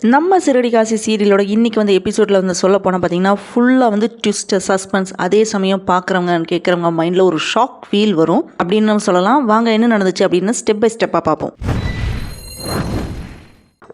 நம்ம சிறடி காசி சீரியலோட இன்னைக்கு வந்து எபிசோடில் வந்து சொல்ல போனால் பார்த்தீங்கன்னா ஃபுல்லாக வந்து ட்விஸ்ட் சஸ்பென்ஸ் அதே சமயம் பார்க்குறவங்க கேட்குறவங்க மைண்டில் ஒரு ஷாக் ஃபீல் வரும். அப்படின்னு நம்ம சொல்லலாம். வாங்க என்ன நடந்துச்சு அப்படின்னு ஸ்டெப் பை ஸ்டெப்பாக பார்ப்போம்.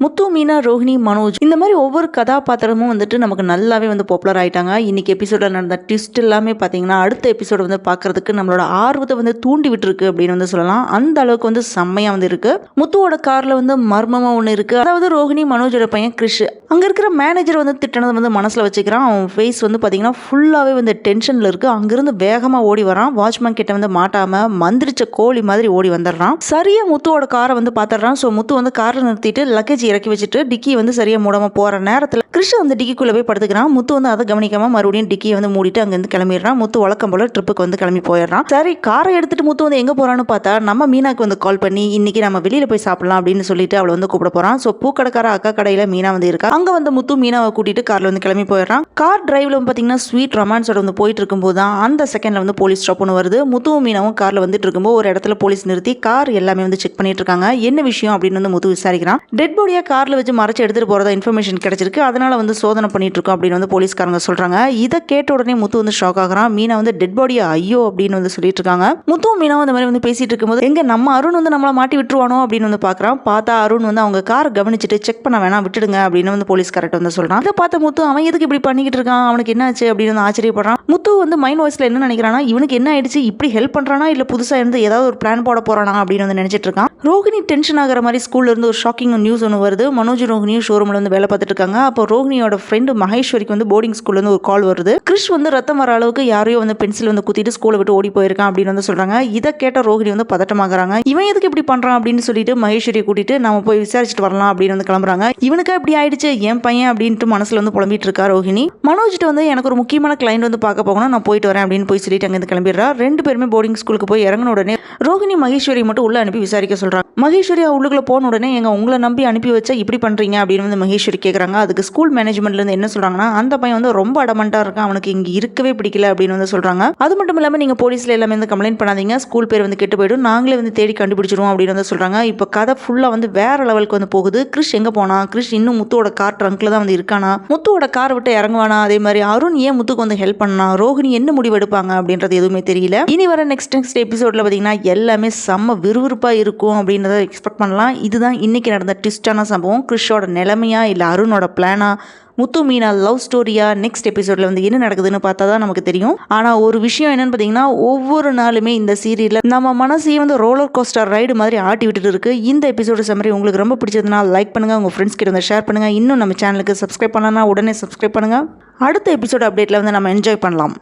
முத்து மீனா ரோஹிணி மனோஜ் இந்த மாதிரி ஒவ்வொரு கதாபாத்திரமும் வந்துட்டு நமக்கு நல்லாவே வந்து பாப்புலர் ஆகிட்டாங்க இன்னைக்கு எபிசோடில் நடந்த ட்விஸ்ட் எல்லாமே பார்த்தீங்கன்னா அடுத்த எபிசோடு வந்து பார்க்கறதுக்கு நம்மளோட ஆர்வத்தை வந்து தூண்டி விட்டுருக்கு அப்படின்னு வந்து சொல்லலாம். அந்த அளவுக்கு வந்து செம்மையாக வந்து இருக்கு. முத்துவோட காரில் வந்து மர்மமாக ஒன்று இருக்கு. அதாவது ரோஹிணி மனோஜோட பையன் கிறிஷ் அங்கே இருக்கிற மேனேஜர் வந்து திட்டினதை வந்து மனசில் வச்சுக்கிறான். அவன் ஃபேஸ் வந்து பார்த்தீங்கன்னா ஃபுல்லாகவே வந்து டென்ஷனில் இருக்கு. அங்கிருந்து வேகமாக ஓடி வரான். வாட்ச்மேன் கிட்ட வந்து மாட்டாமல் மந்திரிச்ச கோழி மாதிரி ஓடி வந்துடுறான். சரியா முத்துவோட காரை வந்து பார்த்துடுறான் ஸோ முத்து வந்து காரில் நிறுத்திட்டு லக்கேஜ் இறக்கி வச்சுட்டு டிக்கி வந்து சரியாக மூடாம போகிற நேரத்தில் கிருஷ்ண வந்து டிக்கிக்குள்ளே போய் படுத்துக்கிறான். முத்து வந்து அதை கவனிக்காமல் மறுபடியும் டிக்கியை வந்து மூடிட்டு அங்கேருந்து கிளம்பிடுறான். முத்து வழக்கம் போல ட்ரிப்புக்கு வந்து கிளம்பி போயிடுறான். சரி காரை எடுத்துட்டு முத்து வந்து எங்கே போகிறான்னு பார்த்தா நம்ம மீனாக்கு வந்து கால் பண்ணி இன்னைக்கு நம்ம வெளியில் போய் சாப்பிடலாம் அப்படின்னு சொல்லிட்டு அவளை வந்து கூப்பிட போகிறான் ஸோ பூக்கடைக்கார அக்கா கடையில் மீனா வந்து இருக்கா. அங்கே வந்து முத்து மீனாவை கூட்டிகிட்டு காரில் வந்து கிளம்பி போயிடுறான். கார் டிரைவில் வந்து பார்த்தீங்கன்னா ஸ்வீட் ரொமான்ஸோட வந்து போயிட்டு இருக்கும்போது தான் அந்த செகண்டில் வந்து போலீஸ் ஸ்டாப் ஒன்று வருது. முத்துவும் மீனாவும் காரில் வந்துட்டு இருக்கும்போது ஒரு இடத்துல போலீஸ் நிறுத்தி கார் எல்லாமே வந்து செக் பண்ணிட்டு இருக்காங்க. என்ன விஷயம் அப்படின்னு வந்து முத்து விசாரிக்கிறான். டெட் பாடியா காரில் வச்சு மறைச்சி எடுத்துகிட்டு போகிறதா இன்ஃபர்மேஷன் கிடச்சிருக்கு. அதனால் வந்து சோதனை பண்ணிகிட்ருக்கோம் அப்படின்னு வந்து போலீஸ்காரங்க சொல்கிறாங்க இதை கேட்ட உடனே முத்து வந்து ஷாக் ஆகுறான். மீனா வந்து டெட் பாடியா ஐயோ அப்படின்னு வந்து சொல்லிட்டு இருக்காங்க முத்துவும் மீனாவும் இந்த மாதிரி வந்து பேசிகிட்டு இருக்கும்போது எங்கே நம்ம அருண் வந்து நம்மளை மாட்டி விட்டுருவானோ? அப்படின்னு வந்து பார்க்குறான் பார்த்தா அருண் வந்து அவங்க கார் கவனிச்சுட்டு செக் பண்ண வேணாம் விட்டுடுங்க அப்படின்னு வந்து போலீஸ்காரர்ட்ட வந்து சொல்கிறான் இதை பார்த்த முத்து அவன் எதுக்கு இப்படி பண்ணிக்கிட்டு இருக்கான்? அவனுக்கு என்ன ஆச்சு? அப்படின்னு வந்து ஆச்சரியப்படுறான். முத்து வந்து மைண்ட் வாய்ஸில் என்ன நினைக்கிறானா இவனுக்கு என்ன ஆயிடுச்சு? இப்படி ஹெல்ப் பண்றானா? இல்லை புதுசாக இருந்து ஏதாவது ஒரு பிளான் போட போறானா? அப்படின்னு வந்து நினைச்சிட்டு இருக்கான். ரோஹிணி டென்ஷன் ஆகிற மாதிரி ஸ்கூல்லேருந்து ஒரு ஷாக்கிங் நியூஸ் ஒன்று வருது. மனோஜ் ரோஹினியும் ஷோரூமில் வந்து வேலை பார்த்துட்டு இருக்காங்க. அப்போ ரோஹினியோட ஃப்ரெண்டு மகேஸ்வரிக்கு வந்து போர்டிங் ஸ்கூல்லேருந்து ஒரு கால் வருது. கிறிஷ் வந்து ரத்தம் வர அளவுக்கு யாரையோ வந்து பென்சில் வந்து குத்திட்டு ஸ்கூலை விட்டு ஓடி போயிருக்கான் அப்படின்னு வந்து சொல்கிறாங்க இதை கேட்ட ரோஹிணி வந்து பதட்டமாகறாங்க. இவன் எதுக்கு இப்படி பண்ணுறான் அப்படின்னு சொல்லிட்டு மகேஸ்வரியை கூட்டிட்டு நம்ம போய் விசாரிச்சுட்டு வரலாம் அப்படின்னு வந்து கிளம்புறாங்க. இவனுக்கு இப்படி ஆயிடுச்சு என் பையன் அப்படின்ட்டு மனசில் வந்து புலம்பிட்டு இருக்கா ரோஹிணி மனோஜ்கிட்ட வந்து எனக்கு ஒரு முக்கியமான கிளைண்ட் வந்து பார்க்க போகணும் நான் போயிட்டு வரேன் அப்படின்னு போய் சொல்லிட்டு அங்கேருந்து கிளம்பிடுறா. ரெண்டு பேருமே போர்டிங் ஸ்கூலுக்கு போய் இறங்கின உடனே ரோஹிணி மகேஸ்வரி மட்டும் உள்ள அனுப்பி விசாரிக்க சொல்கிறாங்க மகேஸ்வரி உள்ளுக்குள்ள போன உடனே எங்கள் உங்களை நம்பி அனுப்பி வச்சா இப்படி பண்ணுறீங்க அப்படின்னு வந்து மகேஸ்வரி கேட்குறாங்க அதுக்கு ஸ்கூல் மேனேஜ்மெண்ட்லேருந்து என்ன சொல்கிறாங்கன்னா அந்த பையன் வந்து ரொம்ப அடமண்ட்டாக இருக்கான். அவனுக்கு இங்கே இருக்கவே பிடிக்கல. அப்படின்னு வந்து சொல்கிறாங்க அது மட்டும் இல்லாமல் நீங்கள் போலீஸில் எல்லாமே வந்து கம்ப்ளைண்ட் பண்ணாதீங்க. ஸ்கூல் பேர் வந்து கெட்டு போயிடும். நாங்களே வந்து தேடி கண்டுபிடிச்சிருவோம் அப்படின்னு வந்து சொல்கிறாங்க இப்போ கதை ஃபுல்லாக வந்து வேற லெவலுக்கு வந்து போகுது. கிறிஷ் எங்கே போனா? கிறிஷ் இன்னும் முத்துவோட கார் ட்ரங்கில் தான் வந்து இருக்கானா? முத்துவோட கார் விட்டு இறங்குவானா? அதே மாதிரி அருண் ஏன் முத்துக்கு வந்து ஹெல்ப் பண்ணா? ரோஹிணி என்ன முடிவு எடுப்பாங்க அப்படின்றது எதுவுமே தெரியல. இனி வர நெக்ஸ்ட் நெக்ஸ்ட் எபிசோடில் பார்த்தீங்கன்னா எல்லாமே செம்ம விறுவிறுப்பாக இருக்கும் அப்படின்றத எக்ஸ்பெக்ட் பண்ணலாம். இதுதான் இன்றைக்கி நடந்த ட்விஸ்டான சம்பவம். கிறிஷோட நிலைமையா இல்லை அருணோட பிளானா முத்து மீனா லவ் ஸ்டோரியா நெக்ஸ்ட் எபிசோட்ல வந்து என்ன நடக்குதுன்னு பார்த்தா தான் நமக்கு தெரியும். ஆனால் ஒரு விஷயம் என்னன்னு பார்த்தீங்கன்னா ஒவ்வொரு நாளுமே இந்த சீரியலில் நம்ம மனசையே வந்து ரோலர் கோஸ்டர் ரைடு மாதிரி ஆட்டி விட்டுட்டு இருக்கு. இந்த எபிசோடு சம்மரி உங்களுக்கு ரொம்ப பிடிச்சதுன்னா லைக் பண்ணுங்க. உங்க ஃப்ரெண்ட்ஸ் கிட்ட வந்து ஷேர் பண்ணுங்க. இன்னும் நம்ம சேனலுக்கு சப்ஸ்கிரைப் பண்ணலன்னா உடனே சப்ஸ்கிரைப் பண்ணுங்க. அடுத்த எபிசோட் அப்டேட்ல வந்து நம்ம என்ஜாய் பண்ணலாம்.